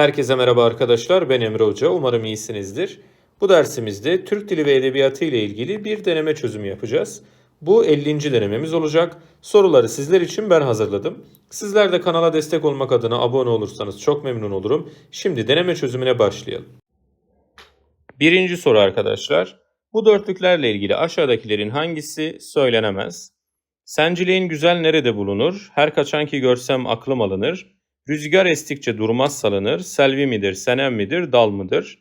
Herkese merhaba arkadaşlar. Ben Emre Hoca. Umarım iyisinizdir. Bu dersimizde Türk Dili ve Edebiyatı ile ilgili bir deneme çözümü yapacağız. Bu 50. denememiz olacak. Soruları sizler için ben hazırladım. Sizler de kanala destek olmak adına abone olursanız çok memnun olurum. Şimdi deneme çözümüne başlayalım. Birinci soru arkadaşlar. Bu dörtlüklerle ilgili aşağıdakilerin hangisi söylenemez? Senciliğin güzel nerede bulunur? Her kaçanki görsem aklım alınır. Rüzgar estikçe durmaz salınır. Selvi midir, senem midir, dal mıdır?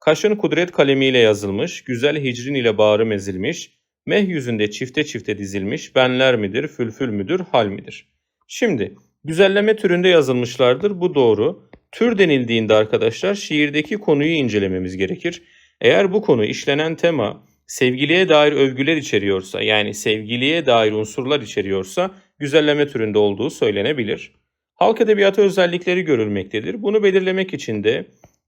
Kaşın kudret kalemiyle yazılmış. Güzel hicrin ile bağrım ezilmiş. Meh yüzünde çifte çifte dizilmiş. Benler midir, fülfül müdür, hal midir? Şimdi güzelleme türünde yazılmışlardır. Bu doğru. Tür denildiğinde arkadaşlar şiirdeki konuyu incelememiz gerekir. Eğer bu konu işlenen tema sevgiliye dair övgüler içeriyorsa yani sevgiliye dair unsurlar içeriyorsa güzelleme türünde olduğu söylenebilir. Halk edebiyatı özellikleri görülmektedir. Bunu belirlemek için de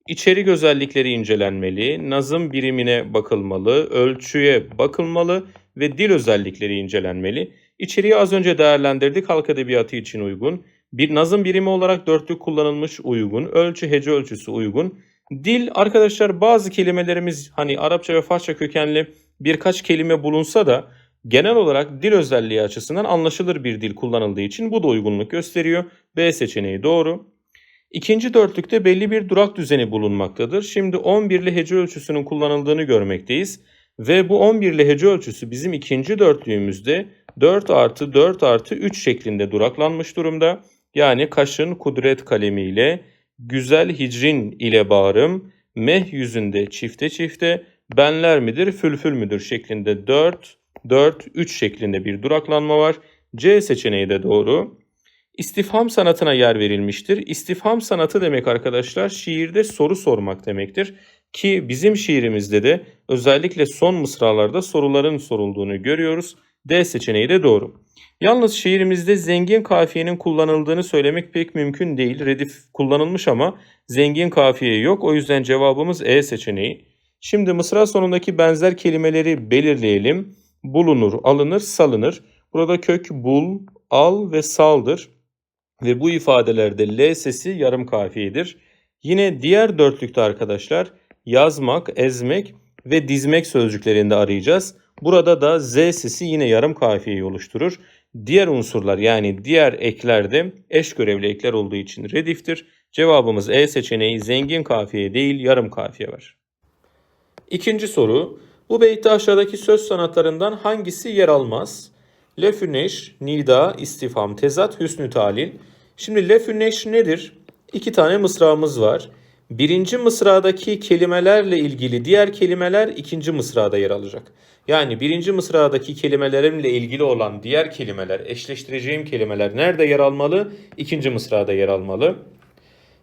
içerik özellikleri incelenmeli, nazım birimine bakılmalı, ölçüye bakılmalı ve dil özellikleri incelenmeli. İçeriği az önce değerlendirdik halk edebiyatı için uygun. Bir nazım birimi olarak dörtlük kullanılmış uygun, ölçü hece ölçüsü uygun. Dil arkadaşlar bazı kelimelerimiz hani Arapça ve Farsça kökenli birkaç kelime bulunsa da genel olarak dil özelliği açısından anlaşılır bir dil kullanıldığı için bu da uygunluk gösteriyor. B seçeneği doğru. İkinci dörtlükte belli bir durak düzeni bulunmaktadır. Şimdi 11'li hece ölçüsünün kullanıldığını görmekteyiz. Ve bu 11'li hece ölçüsü bizim ikinci dörtlüğümüzde 4 artı 4 artı 3 şeklinde duraklanmış durumda. Yani kaşın kudret kalemiyle, güzel hicrin ile bağrım, meh yüzünde çifte çifte, benler midir, fülfül müdür şeklinde 4, 4, 3 şeklinde bir duraklanma var. C seçeneği de doğru. İstifham sanatına yer verilmiştir. İstifham sanatı demek arkadaşlar şiirde soru sormak demektir. Ki bizim şiirimizde de özellikle son mısralarda soruların sorulduğunu görüyoruz. D seçeneği de doğru. Yalnız şiirimizde zengin kafiyenin kullanıldığını söylemek pek mümkün değil. Redif kullanılmış ama zengin kafiye yok. O yüzden cevabımız E seçeneği. Şimdi mısra sonundaki benzer kelimeleri belirleyelim. Bulunur, alınır, salınır. Burada kök bul, al ve saldır. Ve bu ifadelerde L sesi yarım kafiyedir. Yine diğer dörtlükte arkadaşlar yazmak, ezmek ve dizmek sözcüklerinde arayacağız. Burada da Z sesi yine yarım kafiyeyi oluşturur. Diğer unsurlar yani diğer eklerde eş görevli ekler olduğu için rediftir. Cevabımız E seçeneği zengin kafiye değil yarım kafiye var. İkinci soru. Bu beytte aşağıdaki söz sanatlarından hangisi yer almaz? Lefüneş, nida, istifham, tezat, hüsnü talil. Şimdi lefüneş nedir? İki tane mısramız var. Birinci mısradaki kelimelerle ilgili diğer kelimeler ikinci mısrada yer alacak. Yani birinci mısradaki kelimelerimle ilgili olan diğer kelimeler, eşleştireceğim kelimeler nerede yer almalı? İkinci mısrada yer almalı.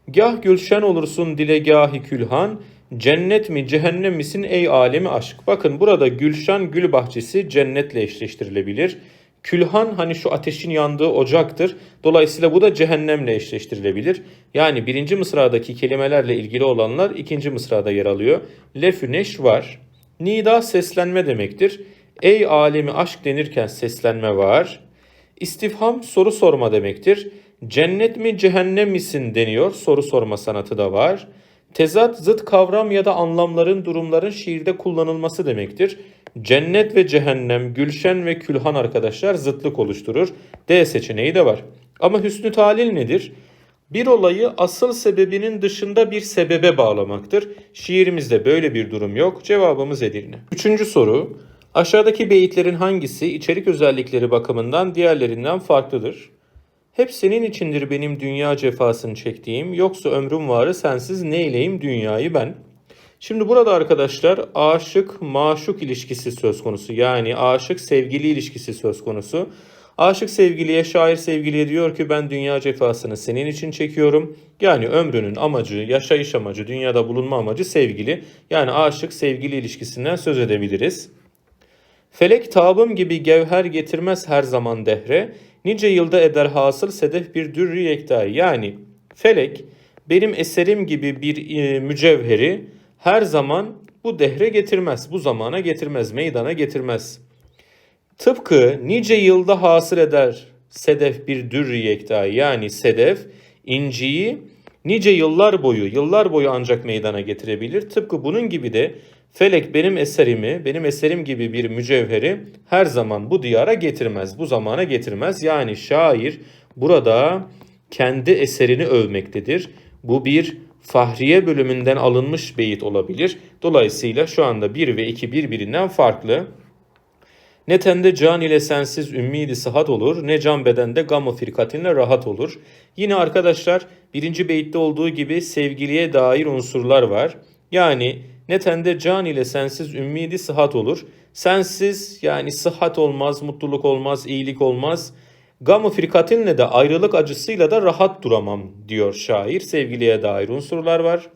Gah gülşen olursun dilegâhi külhan, cennet mi cehennem misin ey alemi aşk. Bakın burada gülşen gül bahçesi cennetle eşleştirilebilir. Külhan hani şu ateşin yandığı ocaktır. Dolayısıyla bu da cehennemle eşleştirilebilir. Yani birinci mısradaki kelimelerle ilgili olanlar ikinci mısrada yer alıyor. Lefüneş var. Nida seslenme demektir. Ey alemi aşk denirken seslenme var. İstifham soru sorma demektir. Cennet mi cehennem misin deniyor. Soru sorma sanatı da var. Tezat zıt kavram ya da anlamların durumların şiirde kullanılması demektir. Cennet ve cehennem, gülşen ve külhan arkadaşlar zıtlık oluşturur. D seçeneği de var. Ama hüsnü talil nedir? Bir olayı asıl sebebinin dışında bir sebebe bağlamaktır. Şiirimizde böyle bir durum yok. Cevabımız Edirne. Üçüncü soru. Aşağıdaki beyitlerin hangisi içerik özellikleri bakımından diğerlerinden farklıdır? Hep senin içindir benim dünya cefasını çektiğim, yoksa ömrüm varı sensiz neyleyim dünyayı ben. Şimdi burada arkadaşlar aşık maşuk ilişkisi söz konusu. Yani aşık sevgili ilişkisi söz konusu. Aşık sevgiliye, şair sevgiliye diyor ki ben dünya cefasını senin için çekiyorum. Yani ömrünün amacı, yaşayış amacı, dünyada bulunma amacı sevgili. Yani aşık sevgili ilişkisinden söz edebiliriz. Felek tabım gibi gevher getirmez her zaman dehre. Nice yılda eder hasıl sedef bir dürrü yektayı. Yani felek benim eserim gibi bir e, mücevheri her zaman bu dehre getirmez. Bu zamana getirmez, meydana getirmez. Tıpkı nice yılda hasıl eder sedef bir dürrü yektayı. Yani sedef inciyi nice yıllar boyu, yıllar boyu ancak meydana getirebilir. Tıpkı bunun gibi de felek benim eserimi, benim eserim gibi bir mücevheri her zaman bu diyara getirmez, bu zamana getirmez. Yani şair burada kendi eserini övmektedir. Bu bir Fahriye bölümünden alınmış beyit olabilir. Dolayısıyla şu anda 1 ve 2 birbirinden farklı. Ne tende can ile sensiz ümmidi sıhhat olur, ne can bedende gamı firkatinle rahat olur. Yine arkadaşlar birinci beytte olduğu gibi sevgiliye dair unsurlar var. Yani ne tende can ile sensiz ümmidi sıhhat olur. Sensiz yani sıhhat olmaz, mutluluk olmaz, iyilik olmaz. Gamı firkatinle de ayrılık acısıyla da rahat duramam diyor şair. Sevgiliye dair unsurlar var.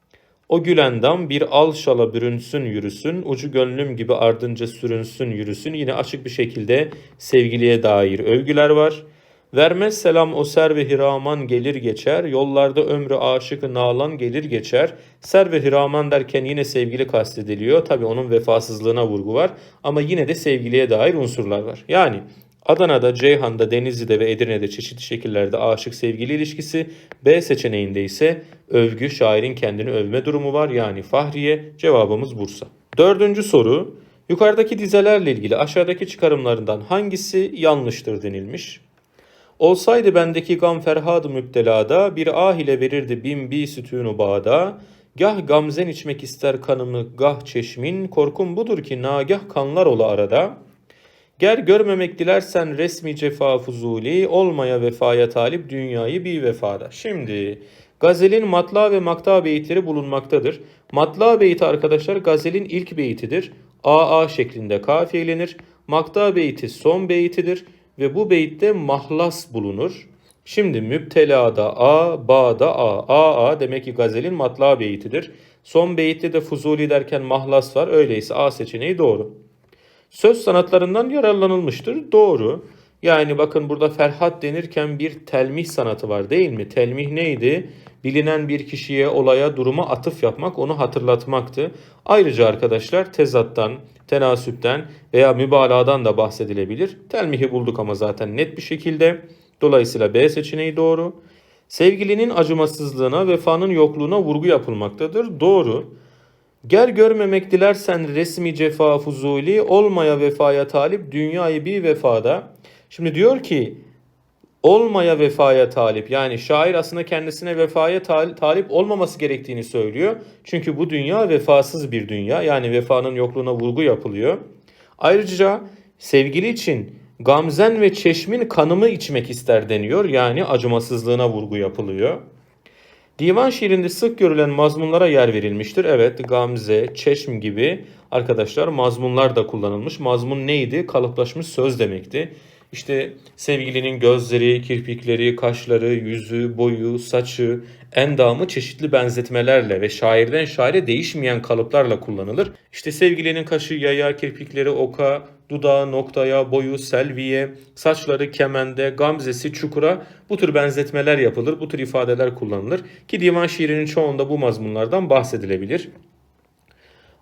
O gülendam bir al şala bürünsün yürüsün, ucu gönlüm gibi ardınca sürünsün yürüsün. Yine açık bir şekilde sevgiliye dair övgüler var. Vermez selam o ser ve hiraman gelir geçer, yollarda ömrü aşık nalan gelir geçer. Ser ve hiraman derken yine sevgili kastediliyor. Tabi onun vefasızlığına vurgu var ama yine de sevgiliye dair unsurlar var. Yani Adana'da, Ceyhan'da, Denizli'de ve Edirne'de çeşitli şekillerde aşık sevgili ilişkisi, B seçeneğinde ise övgü, şairin kendini övme durumu var yani Fahriye, cevabımız Bursa. Dördüncü soru, yukarıdaki dizelerle ilgili aşağıdaki çıkarımlarından hangisi yanlıştır denilmiş. Olsaydı bendeki gam ferhadı müptelada, bir ah ile verirdi bin bi sütunu bağda, Gah gamzen içmek ister kanımı gah çeşmin, korkum budur ki nagah kanlar ola arada.'' Ger görmemek dilersen resmi cefa fuzuli, olmaya vefaya talip dünyayı bir vefada. Şimdi gazelin matla ve makta beyitleri bulunmaktadır. Matla beyti arkadaşlar gazelin ilk beytidir. AA şeklinde kafiyelenir. Makta beyti son beytidir ve bu beytte mahlas bulunur. Şimdi müptelada A, Ba'da A. A, A demek ki gazelin matla beytidir. Son beyitte de fuzuli derken mahlas var. Öyleyse A seçeneği doğru. Söz sanatlarından yararlanılmıştır. Doğru. Yani bakın burada Ferhat denirken bir telmih sanatı var değil mi? Telmih neydi? Bilinen bir kişiye, olaya, duruma atıf yapmak, onu hatırlatmaktı. Ayrıca arkadaşlar tezattan, tenasüpten veya mübalağadan da bahsedilebilir. Telmihi bulduk ama zaten net bir şekilde. Dolayısıyla B seçeneği doğru. Sevgilinin acımasızlığına, vefanın yokluğuna vurgu yapılmaktadır. Doğru. Ger görmemek dilersen resmi cefa fuzuli, olmaya vefaya talip dünyayı bir vefada. Şimdi diyor ki olmaya vefaya talip yani şair aslında kendisine vefaya talip olmaması gerektiğini söylüyor. Çünkü bu dünya vefasız bir dünya yani vefanın yokluğuna vurgu yapılıyor. Ayrıca sevgili için gamzen ve çeşmin kanımı içmek ister deniyor yani acımasızlığına vurgu yapılıyor. Divan şiirinde sık görülen mazmunlara yer verilmiştir. Evet, gamze, çeşm gibi arkadaşlar mazmunlar da kullanılmış. Mazmun neydi? Kalıplaşmış söz demekti. İşte sevgilinin gözleri, kirpikleri, kaşları, yüzü, boyu, saçı, endamı çeşitli benzetmelerle ve şairden şaire değişmeyen kalıplarla kullanılır. İşte sevgilinin kaşı yaya, kirpikleri oka, dudağı noktaya, boyu selviye, saçları kemende, gamzesi çukura bu tür benzetmeler yapılır, bu tür ifadeler kullanılır ki divan şiirinin çoğunda bu mazmunlardan bahsedilebilir.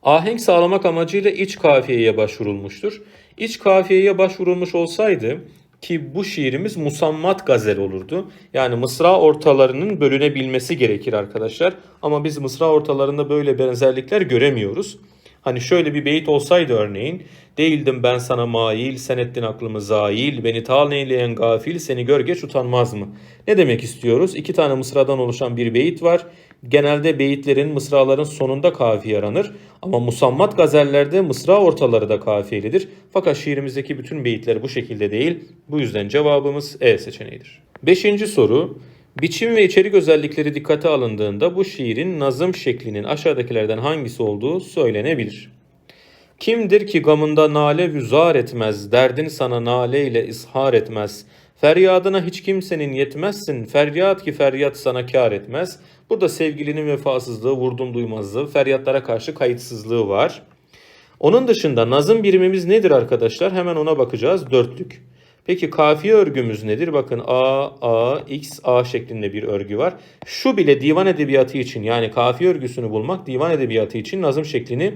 Ahenk sağlamak amacıyla iç kafiyeye başvurulmuştur. İç kafiyeye başvurulmuş olsaydı ki bu şiirimiz musammat gazel olurdu. Yani mısra ortalarının bölünebilmesi gerekir arkadaşlar. Ama biz mısra ortalarında böyle benzerlikler göremiyoruz. Hani şöyle bir beyit olsaydı örneğin. Değildim ben sana mail, sen ettin aklımı zail, beni tal neyleyen gafil, seni gör geç utanmaz mı? Ne demek istiyoruz? İki tane mısradan oluşan bir beyit var. Genelde beyitlerin, mısraların sonunda kafiye aranır. Ama musammat gazellerde mısra ortaları da kafiyelidir. Fakat şiirimizdeki bütün beyitler bu şekilde değil. Bu yüzden cevabımız E seçeneğidir. Beşinci soru. Biçim ve içerik özellikleri dikkate alındığında bu şiirin nazım şeklinin aşağıdakilerden hangisi olduğu söylenebilir. Kimdir ki gamında nale vüzar etmez, derdin sana nale ile ishar etmez. Feryadına hiç kimsenin yetmezsin, feryat ki feryat sana kar etmez. Burada sevgilinin vefasızlığı, vurdum duymazlığı, feryatlara karşı kayıtsızlığı var. Onun dışında nazım birimimiz nedir arkadaşlar? Hemen ona bakacağız. Dörtlük. Peki kafiye örgümüz nedir? Bakın A, A, X, A şeklinde bir örgü var. Şu bile divan edebiyatı için yani kafiye örgüsünü bulmak divan edebiyatı için nazım şeklini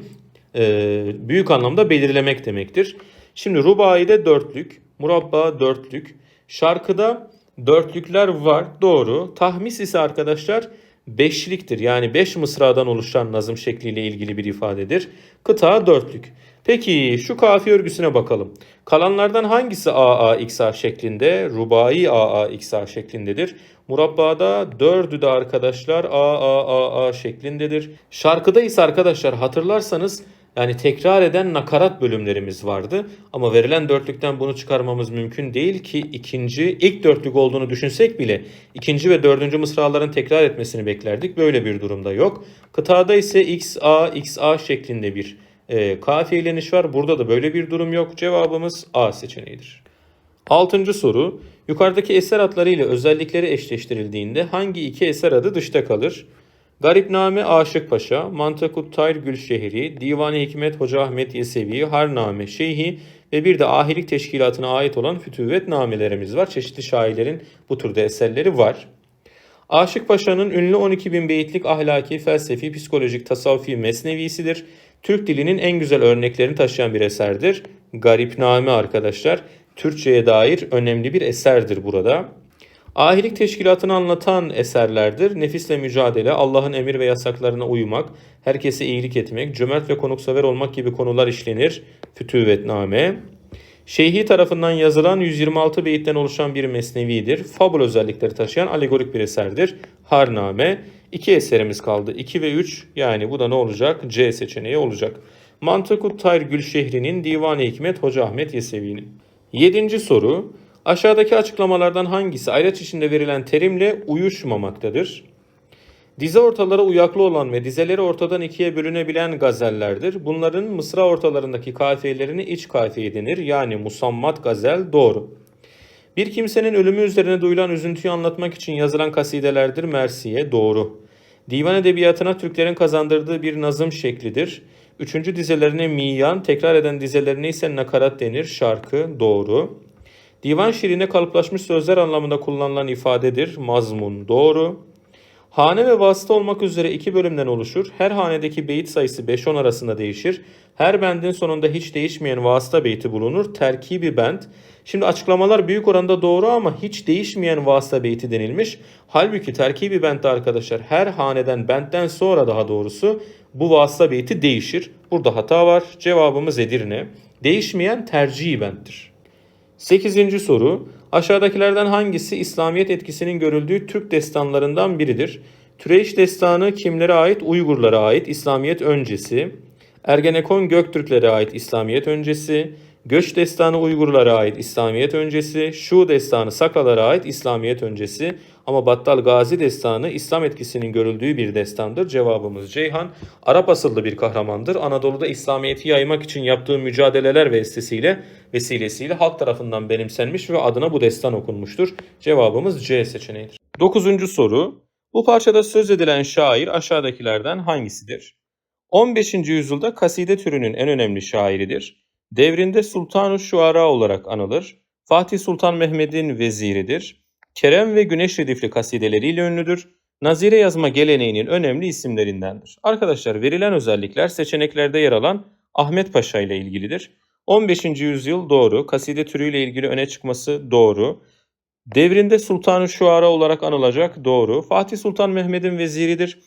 e, büyük anlamda belirlemek demektir. Şimdi rubaide dörtlük, murabba dörtlük, şarkıda dörtlükler var doğru. Tahmis ise arkadaşlar beşliktir. Yani beş mısradan oluşan nazım şekliyle ilgili bir ifadedir. Kıta dörtlük. Peki şu kafiye örgüsüne bakalım. Kalanlardan hangisi AA XA şeklinde? Rubai AA XA şeklindedir. Murabbada dördü de arkadaşlar AA AA şeklindedir. Şarkıda ise arkadaşlar hatırlarsanız yani tekrar eden nakarat bölümlerimiz vardı. Ama verilen dörtlükten bunu çıkarmamız mümkün değil ki ikinci, ilk dörtlük olduğunu düşünsek bile ikinci ve dördüncü mısraların tekrar etmesini beklerdik. Böyle bir durumda yok. Kıtada ise XA, XA şeklinde bir e, kafiyeleniş var. Burada da böyle bir durum yok. Cevabımız A seçeneğidir. Altıncı soru. Yukarıdaki eser adları ile özellikleri eşleştirildiğinde hangi iki eser adı dışta kalır? Garipname Aşık Paşa, Mantakut Tayr Gülşehri, Divani Hikmet Hoca Ahmet Yesevi, Harname Şeyhi ve bir de ahilik teşkilatına ait olan fütüvvet namelerimiz var. Çeşitli şairlerin bu türde eserleri var. Aşık Paşa'nın ünlü 12 bin beyitlik ahlaki, felsefi, psikolojik, tasavvufi mesnevisidir. Türk dilinin en güzel örneklerini taşıyan bir eserdir. Garipname arkadaşlar. Türkçe'ye dair önemli bir eserdir burada. Ahilik teşkilatını anlatan eserlerdir. Nefisle mücadele, Allah'ın emir ve yasaklarına uymak, herkese iyilik etmek, cömert ve konuksever olmak gibi konular işlenir. Fütüvvetname. Şeyhi tarafından yazılan 126 beyitten oluşan bir mesnevidir. Fabul özellikleri taşıyan alegorik bir eserdir. Harname. İki eserimiz kaldı. 2 ve 3 yani bu da ne olacak? C seçeneği olacak. Mantıkut Tayr Gülşehri'nin Divan-ı Hikmet Hoca Ahmet Yesevi'nin. Yedinci soru. Aşağıdaki açıklamalardan hangisi ayraç içinde verilen terimle uyuşmamaktadır? Dize ortaları uyaklı olan ve dizeleri ortadan ikiye bölünebilen gazellerdir. Bunların mısra ortalarındaki kafiyelerini iç kafiye denir. Yani musammat gazel doğru. Bir kimsenin ölümü üzerine duyulan üzüntüyü anlatmak için yazılan kasidelerdir. Mersiye doğru. Divan edebiyatına Türklerin kazandırdığı bir nazım şeklidir. Üçüncü dizelerine miyan, tekrar eden dizelerine ise nakarat denir. Şarkı doğru. Divan şiirine kalıplaşmış sözler anlamında kullanılan ifadedir. Mazmun doğru. Hane ve vasıta olmak üzere iki bölümden oluşur. Her hanedeki beyit sayısı 5-10 arasında değişir. Her bendin sonunda hiç değişmeyen vasıta beyti bulunur. Terkibi bend. Şimdi açıklamalar büyük oranda doğru ama hiç değişmeyen vasıta beyti denilmiş. Halbuki terkibi bentte arkadaşlar her haneden bentten sonra daha doğrusu bu vasıta beyti değişir. Burada hata var. Cevabımız Edirne. Değişmeyen tercihi benttir. 8. soru. Aşağıdakilerden hangisi İslamiyet etkisinin görüldüğü Türk destanlarından biridir? Türeyş destanı kimlere ait? Uygurlara ait İslamiyet öncesi. Ergenekon Göktürklere ait İslamiyet öncesi. Göç destanı Uygurlara ait İslamiyet öncesi. Şu destanı Sakalara ait İslamiyet öncesi. Ama Battal Gazi destanı İslam etkisinin görüldüğü bir destandır. Cevabımız Ceyhan. Arap asıllı bir kahramandır. Anadolu'da İslamiyet'i yaymak için yaptığı mücadeleler vesilesiyle, vesilesiyle halk tarafından benimsenmiş ve adına bu destan okunmuştur. Cevabımız C seçeneğidir. Dokuzuncu soru. Bu parçada söz edilen şair aşağıdakilerden hangisidir? 15. yüzyılda kaside türünün en önemli şairidir. Devrinde Sultan-ı Şuara olarak anılır. Fatih Sultan Mehmet'in veziridir. Kerem ve Güneş redifli kasideleriyle ünlüdür. Nazire yazma geleneğinin önemli isimlerindendir. Arkadaşlar verilen özellikler seçeneklerde yer alan Ahmet Paşa ile ilgilidir. 15. yüzyıl doğru, kaside türüyle ilgili öne çıkması doğru. Devrinde Sultan-ı Şuara olarak anılacak doğru. Fatih Sultan Mehmet'in veziridir.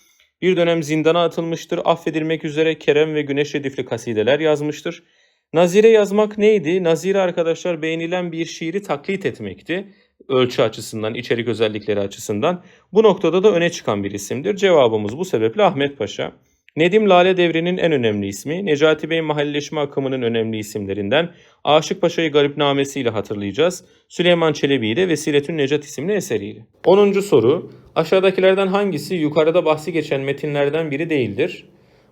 Bir dönem zindana atılmıştır. Affedilmek üzere Kerem ve Güneş redifli kasideler yazmıştır. Nazire yazmak neydi? Nazire arkadaşlar beğenilen bir şiiri taklit etmekti. Ölçü açısından, içerik özellikleri açısından. Bu noktada da öne çıkan bir isimdir. Cevabımız bu sebeple Ahmet Paşa. Nedim Lale devrinin en önemli ismi, Necati Bey mahalleşme akımının önemli isimlerinden, Aşık Paşa'yı garipnamesiyle hatırlayacağız. Süleyman Çelebi'yi de Vesiletün Necat isimli eseriyle. 10. soru. Aşağıdakilerden hangisi yukarıda bahsi geçen metinlerden biri değildir?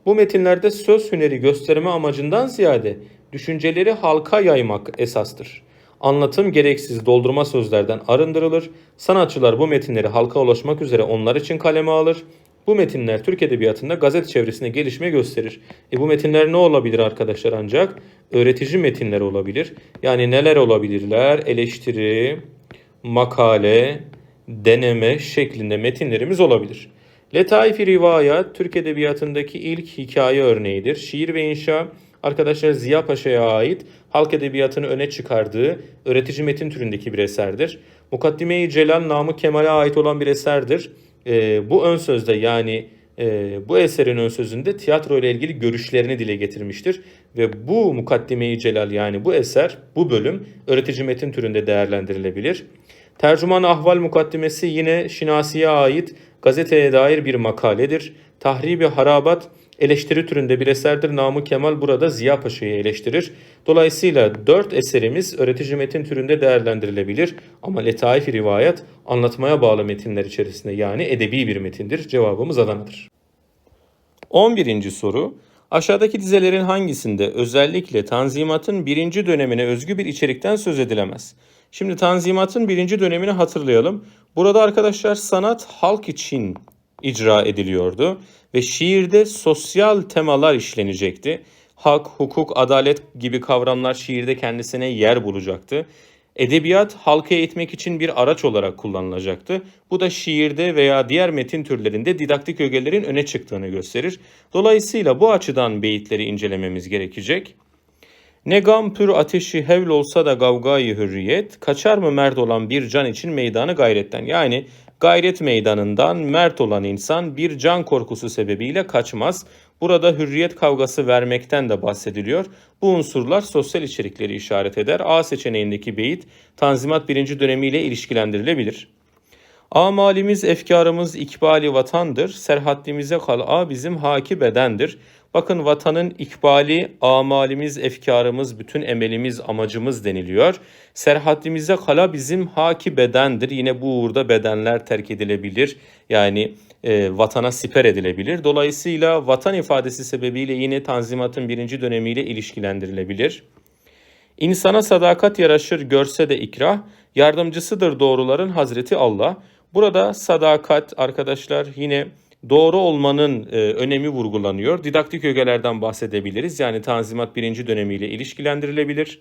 Bu metinlerde söz hüneri gösterme amacından ziyade düşünceleri halka yaymak esastır. Anlatım gereksiz doldurma sözlerden arındırılır. Sanatçılar bu metinleri halka ulaşmak üzere onlar için kaleme alır. Bu metinler Türk Edebiyatı'nda gazete çevresinde gelişme gösterir. E bu metinler ne olabilir arkadaşlar ancak? Öğretici metinler olabilir. Yani neler olabilirler? Eleştiri, makale, deneme şeklinde metinlerimiz olabilir. Letaif-i Rivayat Türk Edebiyatı'ndaki ilk hikaye örneğidir. Şiir ve inşa arkadaşlar Ziya Paşa'ya ait halk edebiyatını öne çıkardığı öğretici metin türündeki bir eserdir. Mukaddime-i Celal Namık Kemal'e ait olan bir eserdir. e, bu ön sözde yani e, bu eserin ön sözünde tiyatro ile ilgili görüşlerini dile getirmiştir. Ve bu mukaddime-i celal yani bu eser, bu bölüm öğretici metin türünde değerlendirilebilir. Tercüman Ahval Mukaddimesi yine Şinasi'ye ait gazeteye dair bir makaledir. Tahribi Harabat eleştiri türünde bir eserdir. Namık Kemal burada Ziya Paşa'yı eleştirir. Dolayısıyla dört eserimiz öğretici metin türünde değerlendirilebilir. Ama letaif rivayet anlatmaya bağlı metinler içerisinde yani edebi bir metindir. Cevabımız Adana'dır. 11. soru. Aşağıdaki dizelerin hangisinde özellikle Tanzimat'ın birinci dönemine özgü bir içerikten söz edilemez? Şimdi Tanzimat'ın birinci dönemini hatırlayalım. Burada arkadaşlar sanat halk için icra ediliyordu ve şiirde sosyal temalar işlenecekti. Hak, hukuk, adalet gibi kavramlar şiirde kendisine yer bulacaktı. Edebiyat halka eğitmek için bir araç olarak kullanılacaktı. Bu da şiirde veya diğer metin türlerinde didaktik ögelerin öne çıktığını gösterir. Dolayısıyla bu açıdan beyitleri incelememiz gerekecek. Ne gam pür ateşi hevl olsa da gavgayı hürriyet, kaçar mı mert olan bir can için meydanı gayretten? Yani gayret meydanından mert olan insan bir can korkusu sebebiyle kaçmaz. Burada hürriyet kavgası vermekten de bahsediliyor. Bu unsurlar sosyal içerikleri işaret eder. A seçeneğindeki beyit Tanzimat 1. dönemiyle ilişkilendirilebilir. Amalimiz, efkarımız ikbali vatandır. Serhaddimize kal'a bizim haki bedendir. Bakın vatanın ikbali, amalimiz, efkarımız, bütün emelimiz, amacımız deniliyor. Serhaddimize kala bizim haki bedendir. Yine bu uğurda bedenler terk edilebilir. Yani e, vatana siper edilebilir. Dolayısıyla vatan ifadesi sebebiyle yine Tanzimat'ın birinci dönemiyle ilişkilendirilebilir. İnsana sadakat yaraşır görse de ikrah, yardımcısıdır doğruların Hazreti Allah. Burada sadakat arkadaşlar yine doğru olmanın e, önemi vurgulanıyor. Didaktik ögelerden bahsedebiliriz. Yani Tanzimat birinci dönemiyle ilişkilendirilebilir.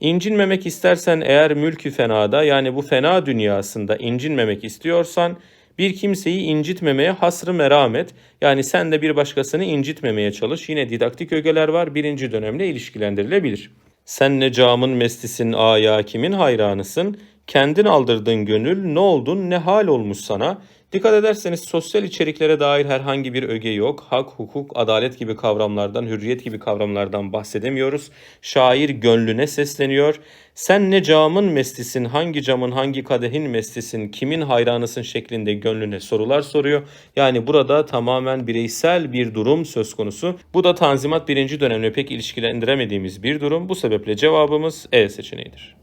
İncinmemek istersen eğer mülkü fenada yani bu fena dünyasında incinmemek istiyorsan bir kimseyi incitmemeye hasrı merhamet yani sen de bir başkasını incitmemeye çalış. Yine didaktik ögeler var birinci dönemle ilişkilendirilebilir. Sen ne camın mestisin aya kimin hayranısın? Kendin aldırdın gönül ne oldun ne hal olmuş sana? Dikkat ederseniz sosyal içeriklere dair herhangi bir öge yok. Hak, hukuk, adalet gibi kavramlardan, hürriyet gibi kavramlardan bahsedemiyoruz. Şair gönlüne sesleniyor. Sen ne camın mestisin, hangi camın, hangi kadehin mestisin, kimin hayranısın şeklinde gönlüne sorular soruyor. Yani burada tamamen bireysel bir durum söz konusu. Bu da Tanzimat birinci dönemle pek ilişkilendiremediğimiz bir durum. Bu sebeple cevabımız E seçeneğidir.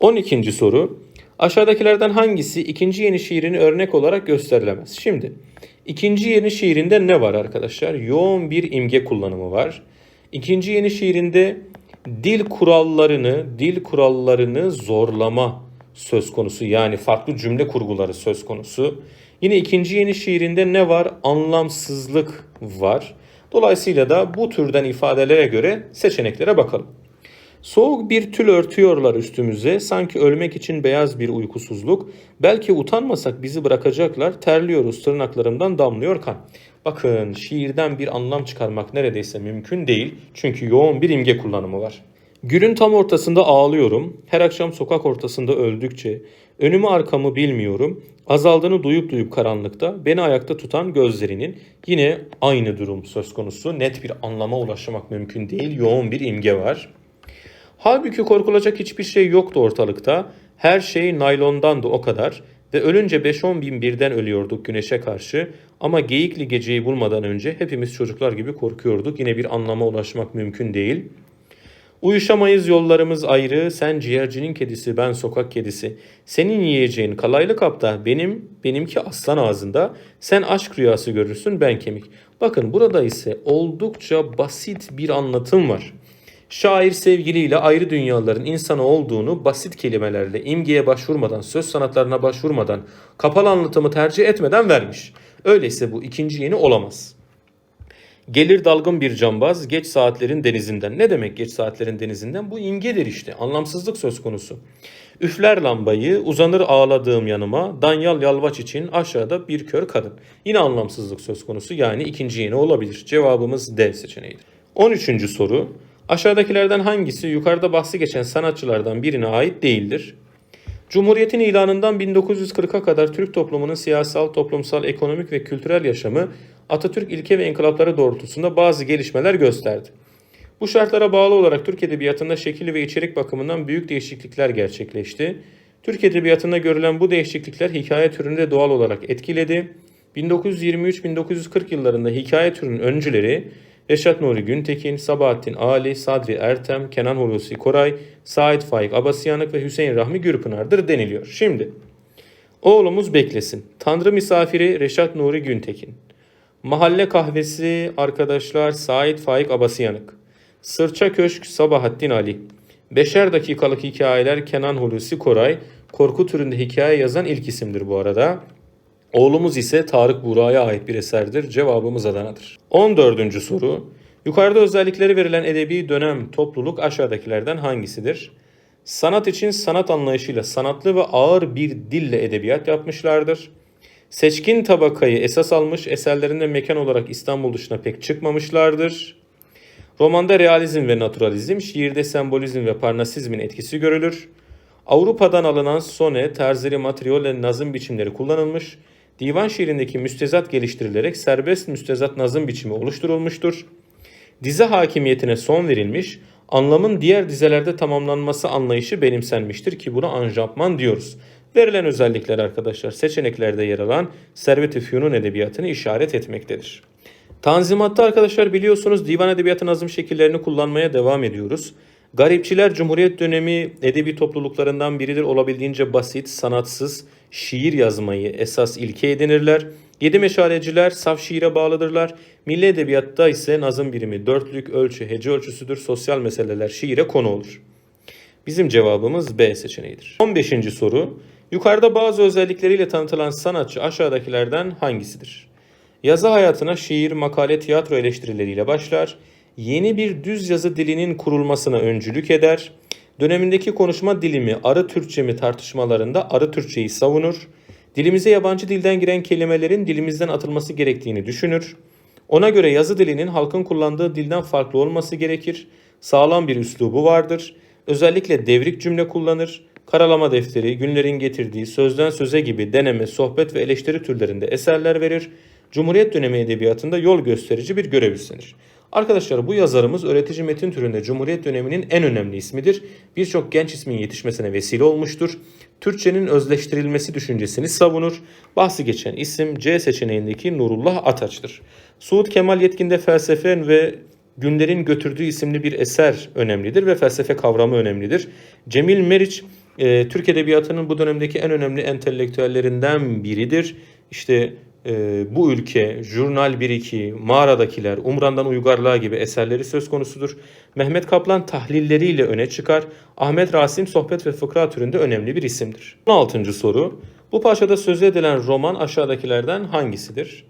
12. soru. Aşağıdakilerden hangisi ikinci yeni şiirini örnek olarak gösterilemez? Şimdi ikinci yeni şiirinde ne var arkadaşlar? Yoğun bir imge kullanımı var. İkinci yeni şiirinde dil kurallarını, dil kurallarını zorlama söz konusu. Yani farklı cümle kurguları söz konusu. Yine ikinci yeni şiirinde ne var? Anlamsızlık var. Dolayısıyla da bu türden ifadelere göre seçeneklere bakalım. Soğuk bir tül örtüyorlar üstümüze, sanki ölmek için beyaz bir uykusuzluk. Belki utanmasak bizi bırakacaklar, terliyoruz tırnaklarımdan damlıyor kan. Bakın şiirden bir anlam çıkarmak neredeyse mümkün değil çünkü yoğun bir imge kullanımı var. Günün tam ortasında ağlıyorum, her akşam sokak ortasında öldükçe, önümü arkamı bilmiyorum, azaldığını duyup duyup karanlıkta beni ayakta tutan gözlerinin yine aynı durum söz konusu. Net bir anlama ulaşmak mümkün değil, yoğun bir imge var. Halbuki korkulacak hiçbir şey yoktu ortalıkta. Her şey naylondandı o kadar. Ve ölünce 5-10 bin birden ölüyorduk güneşe karşı. Ama geyikli geceyi bulmadan önce hepimiz çocuklar gibi korkuyorduk. Yine bir anlama ulaşmak mümkün değil. Uyuşamayız yollarımız ayrı, sen ciğercinin kedisi, ben sokak kedisi. Senin yiyeceğin kalaylı kapta, benim, benimki aslan ağzında. Sen aşk rüyası görürsün, ben kemik. Bakın burada ise oldukça basit bir anlatım var. Şair sevgiliyle ayrı dünyaların insanı olduğunu basit kelimelerle imgeye başvurmadan, söz sanatlarına başvurmadan, kapalı anlatımı tercih etmeden vermiş. Öyleyse bu ikinci yeni olamaz. Gelir dalgın bir cambaz geç saatlerin denizinden. Ne demek geç saatlerin denizinden? Bu imgedir işte. Anlamsızlık söz konusu. Üfler lambayı, uzanır ağladığım yanıma, danyal yalvaç için aşağıda bir kör kadın. Yine anlamsızlık söz konusu yani ikinci yeni olabilir. Cevabımız D seçeneğidir. 13. soru. Aşağıdakilerden hangisi yukarıda bahsi geçen sanatçılardan birine ait değildir? Cumhuriyetin ilanından 1940'a kadar Türk toplumunun siyasal, toplumsal, ekonomik ve kültürel yaşamı Atatürk ilke ve inkılapları doğrultusunda bazı gelişmeler gösterdi. Bu şartlara bağlı olarak Türk Edebiyatı'nda şekil ve içerik bakımından büyük değişiklikler gerçekleşti. Türk Edebiyatı'nda görülen bu değişiklikler hikaye türünü de doğal olarak etkiledi. 1923-1940 yıllarında hikaye türünün öncüleri Reşat Nuri Güntekin, Sabahattin Ali, Sadri Ertem, Kenan Hulusi Koray, Said Faik Abasyanık ve Hüseyin Rahmi Gürpınar'dır deniliyor. Şimdi oğlumuz beklesin. Tanrı misafiri Reşat Nuri Güntekin. Mahalle kahvesi arkadaşlar Said Faik Abasyanık. Sırça Köşk Sabahattin Ali. Beşer dakikalık hikayeler Kenan Hulusi Koray. Korku türünde hikaye yazan ilk isimdir bu arada. Oğlumuz ise Tarık Buğra'ya ait bir eserdir. Cevabımız Adana'dır. 14. soru. Yukarıda özellikleri verilen edebi dönem topluluk aşağıdakilerden hangisidir? Sanat için sanat anlayışıyla sanatlı ve ağır bir dille edebiyat yapmışlardır. Seçkin tabakayı esas almış eserlerinde mekan olarak İstanbul dışına pek çıkmamışlardır. Romanda realizm ve naturalizm, şiirde sembolizm ve parnasizmin etkisi görülür. Avrupa'dan alınan sone, terzeri, matriol ve nazım biçimleri kullanılmış. Divan şiirindeki müstezat geliştirilerek serbest müstezat nazım biçimi oluşturulmuştur. Dize hakimiyetine son verilmiş, anlamın diğer dizelerde tamamlanması anlayışı benimsenmiştir ki buna anjampman diyoruz. Verilen özellikler arkadaşlar seçeneklerde yer alan Servet-i Fünun edebiyatını işaret etmektedir. Tanzimat'ta arkadaşlar biliyorsunuz divan edebiyatı nazım şekillerini kullanmaya devam ediyoruz. Garipçiler Cumhuriyet dönemi edebi topluluklarından biridir. Olabildiğince basit, sanatsız, şiir yazmayı esas ilke edinirler. Yedi meşaleciler saf şiire bağlıdırlar. Milli edebiyatta ise nazım birimi dörtlük, ölçü, hece ölçüsüdür. Sosyal meseleler şiire konu olur. Bizim cevabımız B seçeneğidir. 15. soru. Yukarıda bazı özellikleriyle tanıtılan sanatçı aşağıdakilerden hangisidir? Yazı hayatına şiir, makale, tiyatro eleştirileriyle başlar. Yeni bir düz yazı dilinin kurulmasına öncülük eder. Dönemindeki konuşma dilimi arı Türkçe mi tartışmalarında arı Türkçeyi savunur. Dilimize yabancı dilden giren kelimelerin dilimizden atılması gerektiğini düşünür. Ona göre yazı dilinin halkın kullandığı dilden farklı olması gerekir. Sağlam bir üslubu vardır. Özellikle devrik cümle kullanır. Karalama defteri, günlerin getirdiği, sözden söze gibi deneme, sohbet ve eleştiri türlerinde eserler verir. Cumhuriyet dönemi edebiyatında yol gösterici bir görev üstlenir. Arkadaşlar bu yazarımız öğretici metin türünde Cumhuriyet döneminin en önemli ismidir. Birçok genç ismin yetişmesine vesile olmuştur. Türkçenin özleştirilmesi düşüncesini savunur. Bahsi geçen isim C seçeneğindeki Nurullah Ataç'tır. Suud Kemal Yetkin'de felsefe ve Günlerin Götürdüğü isimli bir eser önemlidir ve felsefe kavramı önemlidir. Cemil Meriç e, Türk Edebiyatı'nın bu dönemdeki en önemli entelektüellerinden biridir. İşte e, bu ülke, Jurnal 1-2, Mağaradakiler, Umran'dan Uygarlığa gibi eserleri söz konusudur. Mehmet Kaplan tahlilleriyle öne çıkar. Ahmet Rasim sohbet ve fıkra türünde önemli bir isimdir. 16. soru. Bu parçada söz edilen roman aşağıdakilerden hangisidir?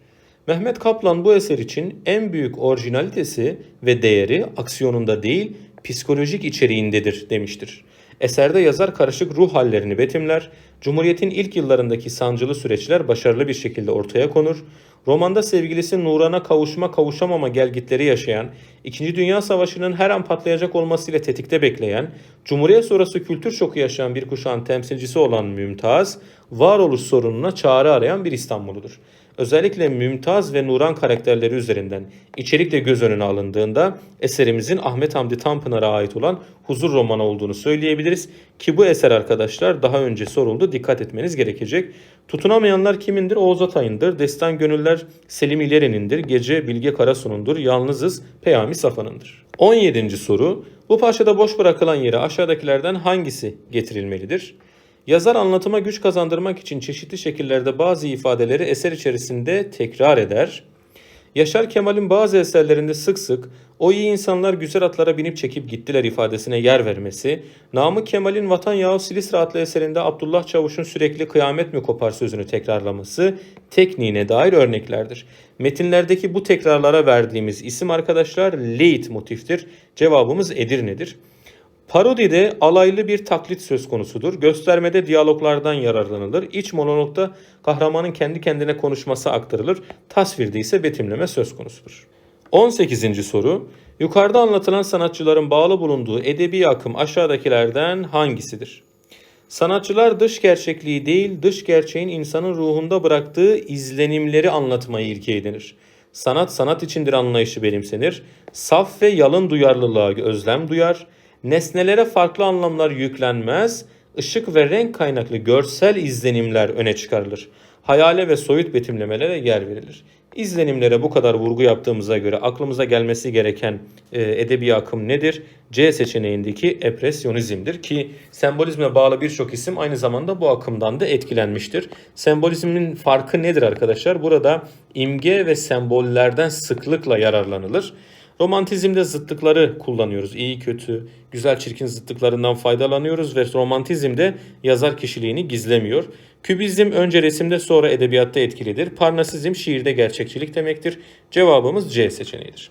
Mehmet Kaplan bu eser için en büyük orijinalitesi ve değeri aksiyonunda değil, psikolojik içeriğindedir demiştir. Eserde yazar karışık ruh hallerini betimler, Cumhuriyet'in ilk yıllarındaki sancılı süreçler başarılı bir şekilde ortaya konur. Romanda sevgilisi Nuran'a kavuşma kavuşamama gelgitleri yaşayan, İkinci Dünya Savaşı'nın her an patlayacak olmasıyla tetikte bekleyen, Cumhuriyet sonrası kültür şoku yaşayan bir kuşağın temsilcisi olan Mümtaz, varoluş sorununa çare arayan bir İstanbul'udur özellikle Mümtaz ve Nuran karakterleri üzerinden içerikle göz önüne alındığında eserimizin Ahmet Hamdi Tanpınar'a ait olan Huzur romanı olduğunu söyleyebiliriz. Ki bu eser arkadaşlar daha önce soruldu dikkat etmeniz gerekecek. Tutunamayanlar kimindir? Oğuz Atay'ındır. Destan Gönüller Selim İleri'nindir. Gece Bilge Karasu'nundur. Yalnızız Peyami Safa'nındır. 17. soru. Bu parçada boş bırakılan yere aşağıdakilerden hangisi getirilmelidir? Yazar anlatıma güç kazandırmak için çeşitli şekillerde bazı ifadeleri eser içerisinde tekrar eder. Yaşar Kemal'in bazı eserlerinde sık sık o iyi insanlar güzel atlara binip çekip gittiler ifadesine yer vermesi, Namık Kemal'in Vatan Yahu Silistra adlı eserinde Abdullah Çavuş'un sürekli kıyamet mi kopar sözünü tekrarlaması tekniğine dair örneklerdir. Metinlerdeki bu tekrarlara verdiğimiz isim arkadaşlar leit motiftir. Cevabımız Edirne'dir. Parodide alaylı bir taklit söz konusudur. Göstermede diyaloglardan yararlanılır. İç monologda kahramanın kendi kendine konuşması aktarılır. Tasvirde ise betimleme söz konusudur. 18. soru. Yukarıda anlatılan sanatçıların bağlı bulunduğu edebi akım aşağıdakilerden hangisidir? Sanatçılar dış gerçekliği değil, dış gerçeğin insanın ruhunda bıraktığı izlenimleri anlatmayı ilke edinir. Sanat sanat içindir anlayışı benimsenir. Saf ve yalın duyarlılığa özlem duyar. Nesnelere farklı anlamlar yüklenmez. Işık ve renk kaynaklı görsel izlenimler öne çıkarılır. Hayale ve soyut betimlemelere yer verilir. İzlenimlere bu kadar vurgu yaptığımıza göre aklımıza gelmesi gereken e, edebi akım nedir? C seçeneğindeki epresyonizmdir ki sembolizme bağlı birçok isim aynı zamanda bu akımdan da etkilenmiştir. Sembolizmin farkı nedir arkadaşlar? Burada imge ve sembollerden sıklıkla yararlanılır. Romantizmde zıtlıkları kullanıyoruz. İyi kötü, güzel çirkin zıtlıklarından faydalanıyoruz ve romantizmde yazar kişiliğini gizlemiyor. Kübizm önce resimde sonra edebiyatta etkilidir. Parnasizm şiirde gerçekçilik demektir. Cevabımız C seçeneğidir.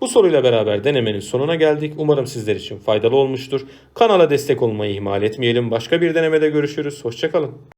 Bu soruyla beraber denemenin sonuna geldik. Umarım sizler için faydalı olmuştur. Kanala destek olmayı ihmal etmeyelim. Başka bir denemede görüşürüz. Hoşçakalın.